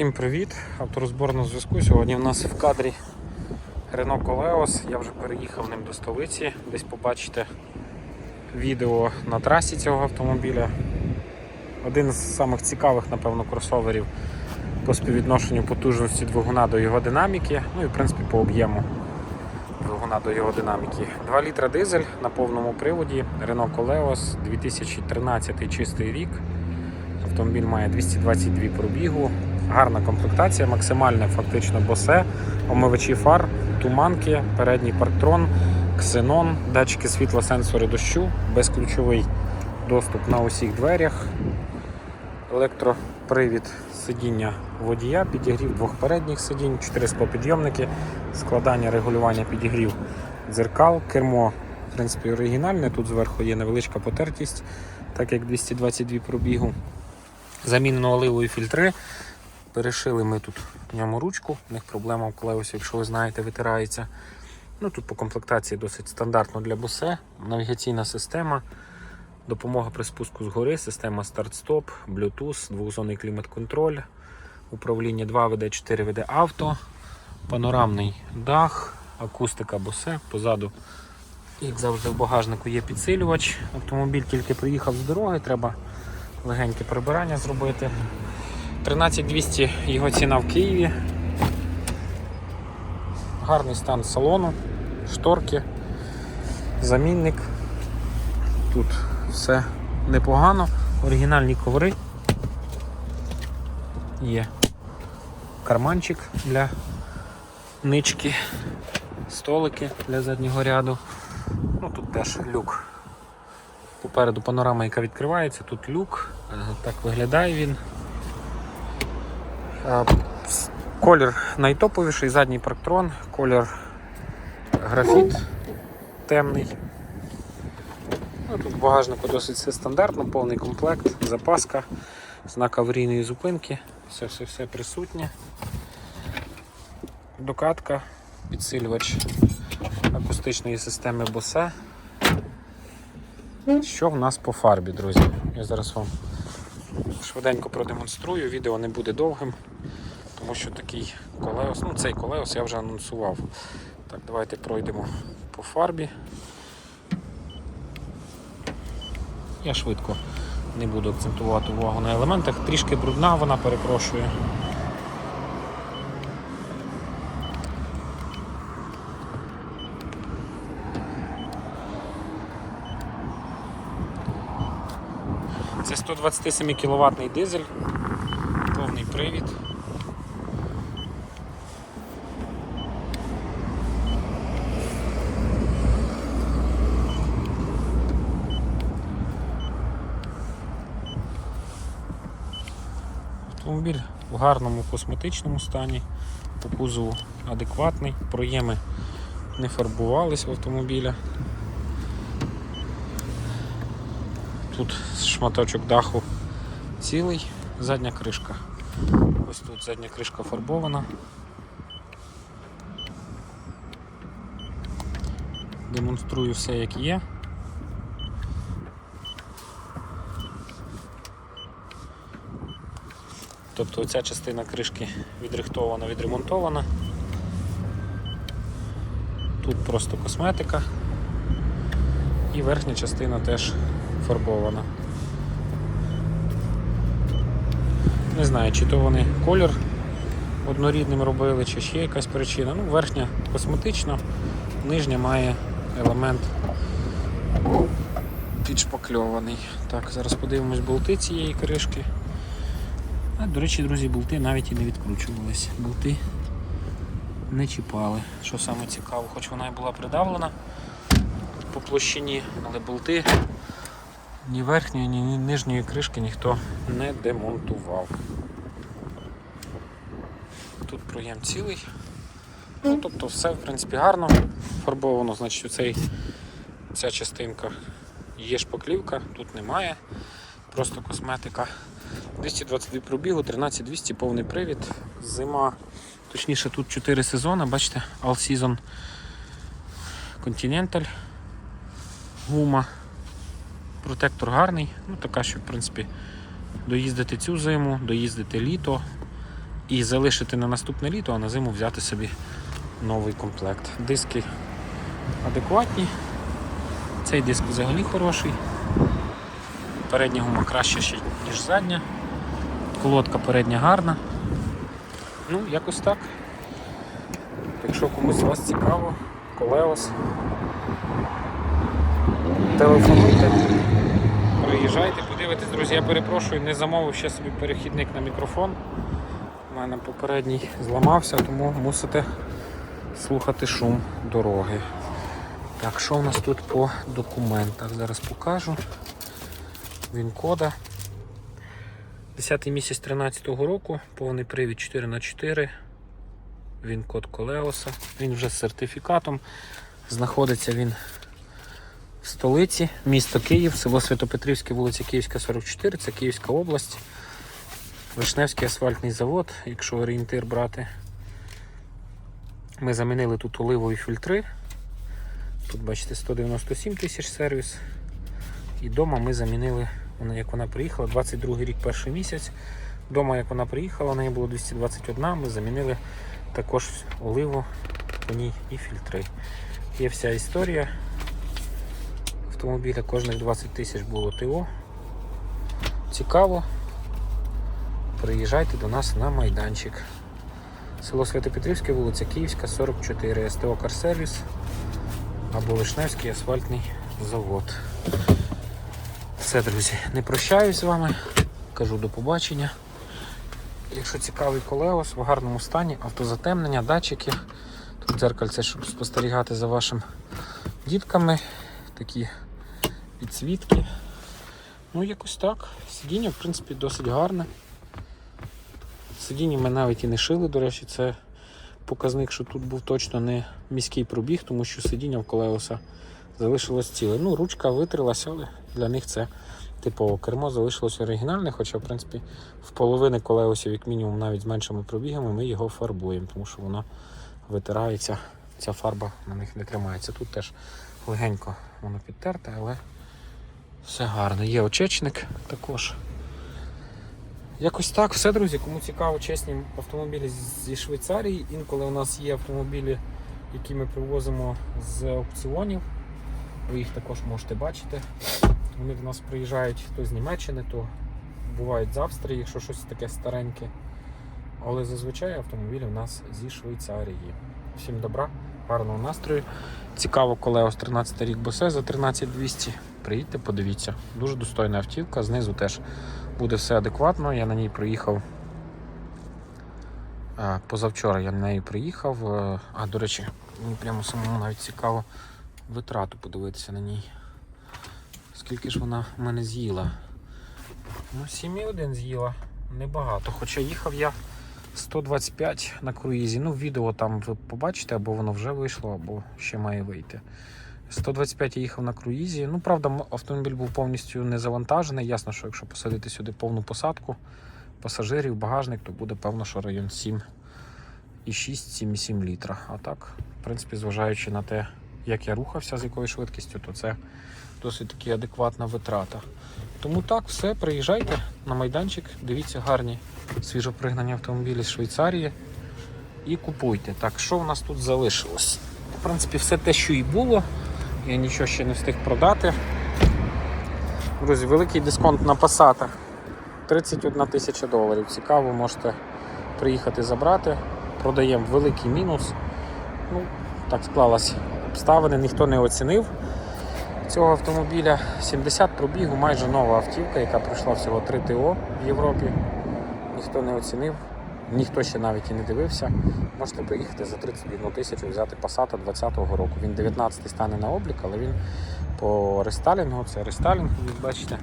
Всім привіт! Авторозбор на зв'язку. Сьогодні в нас в кадрі Renault Coleos. Я вже переїхав ним до столиці. Десь побачите відео на трасі цього автомобіля. Один з самих цікавих, напевно, кросоверів по співвідношенню потужності двигуна до його динаміки, ну і в принципі по об'єму двигуна до його динаміки. 2 літра дизель на повному приводі Renault Coleos 2013 чистий рік. Автомобіль має 222 пробігу, гарна комплектація, максимальне фактично босе, омивачі фар, туманки, передній парктрон, ксенон, датчики світла, сенсори дощу, безключовий доступ на усіх дверях, електропривід сидіння водія, підігрів двох передніх сидінь, 4 склопідйомники, складання регулювання підігрів дзеркал, кермо. В принципі, оригінальне, тут зверху є невеличка потертість, так як 222 пробігу. Замінено оливою фільтри. Перешили ми тут в ньому ручку, в них проблема в колеусі, якщо ви знаєте, витирається. Ну, Тут по комплектації досить стандартно для босе. Навігаційна система, допомога при спуску згори, система старт-стоп, Bluetooth, двохзонний клімат-контроль, управління 2 веде 4 веде авто, панорамний дах, акустика босе. Позаду, як завжди, в багажнику є підсилювач. Автомобіль тільки приїхав з дороги, треба легеньке прибирання зробити. 13200 його ціна в Києві. Гарний стан салону, шторки, замінник. Тут все непогано. Оригінальні коври. Є карманчик для нички, столики для заднього ряду. Ну тут теж люк Попереду панорама, яка відкривається, тут люк, Е, так виглядає він. Колір найтоповіший, задній парктрон, колір графіт темний. Ну, тут в багажнику досить все стандартно, повний комплект, запаска, знак аварійної зупинки, все все все присутнє. Докатка, підсилювач акустичної системи Bose. Що в нас по фарбі, друзі? Я зараз вам швиденько продемонструю. Відео не буде довгим, тому що такий колеос, ну цей колеос я вже анонсував. Так, давайте пройдемо по фарбі. Я швидко не буду акцентувати увагу на елементах. Трішки брудна вона перепрошує. Це 127 кВт дизель, повний привід. Автомобіль в гарному косметичному стані, по кузову адекватний, проєми не фарбувались в автомобіля. Тут шматочок даху цілий, задня кришка. Ось тут задня кришка фарбована. Демонструю все як є. Тобто оця частина кришки відрихтована, відремонтована. Тут просто косметика. І верхня частина теж фарбована. Не знаю, чи то вони колір однорідним робили, чи ще якась причина. Ну, верхня косметична, нижня має елемент підшпакльований. Так, зараз подивимось болти цієї кришки. А, до речі, друзі, болти навіть і не відкручувались. Болти не чіпали. Що саме цікаво, хоч вона і була придавлена по площині, але болти ні верхньої, ні нижньої кришки ніхто не демонтував. Тут проєм цілий. Ну, тобто все в принципі гарно фарбовано, значить оцей, ця частинка є шпаклівка, тут немає, просто косметика. 222 пробігу, 13200 повний привід, зима, точніше тут 4 сезони, бачите, All Season Continental гума. Протектор гарний, ну така, що в принципі доїздити цю зиму, доїздити літо, і залишити на наступне літо, а на зиму взяти собі новий комплект. Диски адекватні. Цей диск взагалі хороший. Передня гума краще, ще, ніж задня. Колодка передня гарна. Ну, якось так. Якщо комусь з вас цікаво, колеос. Телефонуйте, приїжджайте, подивитесь, друзі, я перепрошую, не замовив ще собі перехідник на мікрофон. У мене попередній зламався, тому мусите слухати шум дороги. Так, що у нас тут по документах? Зараз покажу. Він кода. 10 місяць 13 року, повний привід 4х4. Він код Колеоса. Він вже з сертифікатом. Знаходиться він столиці, місто Київ, село Святопетрівське, вулиця Київська, 44, це Київська область. Вишневський асфальтний завод, якщо орієнтир брати. Ми замінили тут оливові фільтри. Тут бачите 197 тисяч сервіс. І вдома ми замінили, як вона приїхала, 22 рік перший місяць. Вдома, як вона приїхала, у неї було 221, ми замінили також оливу по ній і фільтри. Є вся історія автомобіля, кожних 20 тисяч було ТО. Цікаво. Приїжджайте до нас на майданчик. Село Святопетрівське, вулиця Київська, 44, СТО Карсервіс або Вишневський асфальтний завод. Все, друзі, не прощаюсь з вами. Кажу до побачення. Якщо цікавий колеос в гарному стані, автозатемнення, датчики. Тут дзеркальце, щоб спостерігати за вашими дітками. Такі підсвітки. Ну, якось так. Сидіння, в принципі, досить гарне. Сидіння ми навіть і не шили, до речі, це показник, що тут був точно не міський пробіг, тому що сидіння в колеоса залишилось ціле. Ну, ручка витрилася, але для них це типово кермо залишилось оригінальне, хоча, в принципі, в половини колеосів, як мінімум, навіть з меншими пробігами, ми його фарбуємо, тому що воно витирається, ця фарба на них не тримається. Тут теж легенько воно підтерте, але все гарно. Є очечник також. Якось так, все, друзі. Кому цікаво, чесні автомобілі зі Швейцарії. Інколи у нас є автомобілі, які ми привозимо з аукціонів. Ви їх також можете бачити. Вони до нас приїжджають то з Німеччини, то бувають з Австрії, якщо щось таке стареньке. Але зазвичай автомобілі в нас зі Швейцарії. Всім добра, гарного настрою. Цікаво, колеос 13 рік босе за 13200. Приїдьте, подивіться. Дуже достойна автівка. Знизу теж буде все адекватно. Я на ній проїхав. Позавчора я на неї приїхав. Е, А, до речі, мені прямо самому навіть цікаво витрату подивитися на ній. Скільки ж вона в мене з'їла? Ну, 7,1 з'їла. Небагато. Хоча їхав я 125 на круїзі. Ну, відео там ви побачите, або воно вже вийшло, або ще має вийти. 125 я їхав на круїзі. Ну, правда, автомобіль був повністю не завантажений. Ясно, що якщо посадити сюди повну посадку пасажирів, багажник, то буде певно, що район 7 і 6-7,7 літра. А так, в принципі, зважаючи на те, як я рухався, з якою швидкістю, то це досить таки адекватна витрата. Тому так, все, приїжджайте на майданчик, дивіться гарні свіжопригнані автомобілі з Швейцарії і купуйте. Так, що в нас тут залишилось? В принципі, все те, що і було. Я нічого ще не встиг продати. Друзі, великий дисконт на Passat. 31 тисяча доларів. Цікаво, можете приїхати забрати. Продаємо великий мінус. Ну, так склалось обставини, ніхто не оцінив цього автомобіля. 70 пробігу, майже нова автівка, яка пройшла всього 3 ТО в Європі. Ніхто не оцінив, ніхто ще навіть і не дивився. Можете приїхати за 31 тисячу взяти Passat 20-го року. Він 19-й стане на облік, але він по рестайлінгу, це рестайлінг, ви бачите.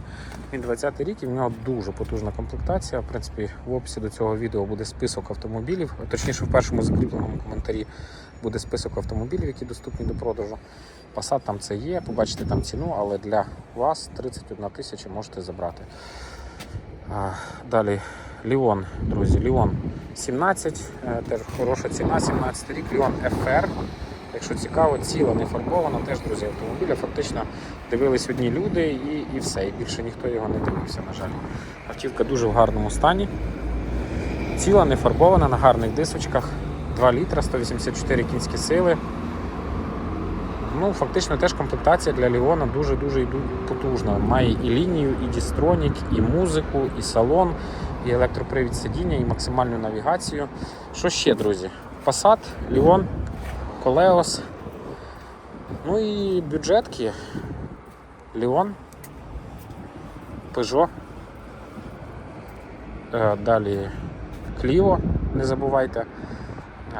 Він 20-й рік і в нього дуже потужна комплектація. В принципі, в описі до цього відео буде список автомобілів. Точніше, в першому закріпленому коментарі буде список автомобілів, які доступні до продажу. Passat там це є, побачите там ціну, але для вас 31 тисяча можете забрати. Далі Ліон, друзі, Ліон 17, е, теж хороша ціна, 17 рік, Ліон FR. Якщо цікаво, ціла, не фарбована, теж, друзі, автомобіля. Фактично дивились одні люди і, і все. І більше ніхто його не дивився, на жаль. Автівка дуже в гарному стані. Ціла, не фарбована на гарних дисочках. 2 літра, 184 кінські сили. Ну, фактично теж комплектація для Ліона дуже-дуже потужна. Має і лінію, і дістронік, і музику, і салон, і електропривід сидіння, і максимальну навігацію. Що ще, друзі? Passat, Ліон, Колеос. Ну і бюджетки. Ліон, Peugeot. Е, Далі Clio, не забувайте.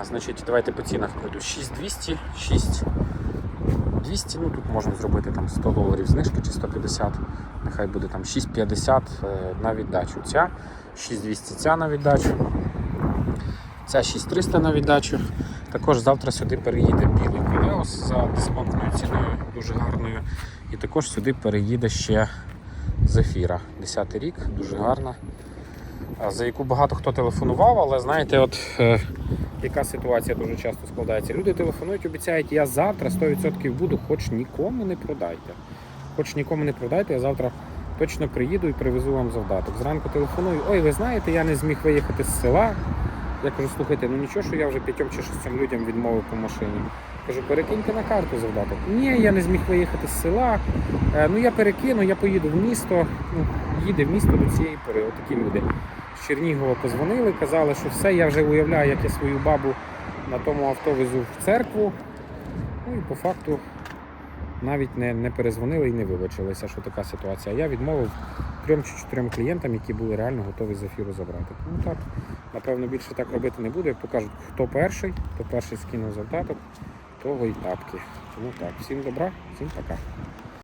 Значить, давайте по цінах пройду. 6200, 6200, ну тут можна зробити там 100 доларів знижки чи 150, нехай буде там 650 е, на віддачу. Ця 6200 ця на віддачу. Ця 6300 на віддачу. Також завтра сюди переїде білий колеос за дисконтною ціною, дуже гарною. І також сюди переїде ще Зефіра. 10 рік, дуже гарна. За яку багато хто телефонував, але знаєте, от е, яка ситуація дуже часто складається. Люди телефонують, обіцяють, я завтра 100% буду, хоч нікому не продайте. Хоч нікому не продайте, я завтра точно приїду і привезу вам завдаток. Зранку телефоную, ой, ви знаєте, я не зміг виїхати з села. Я кажу, слухайте, ну нічого, що я вже п'ятьом чи шістьом людям відмовив по машині. Кажу, перекиньте на карту завдаток. Ні, я не зміг виїхати з села. Е, ну я перекину, я поїду в місто. Ну, їде в місто до цієї пори. Отакі люди. З Чернігова позвонили, казали, що все, я вже уявляю, як я свою бабу на тому авто везу в церкву. Ну і по факту навіть не, не перезвонили і не вибачилися, що така ситуація. Я відмовив трьом чи чотирьом клієнтам, які були реально готові з ефіру забрати. Тому так, напевно, більше так робити не буду. Як покажуть, хто перший, хто перший скинув завдаток, того і тапки. Тому так, всім добра, всім пока.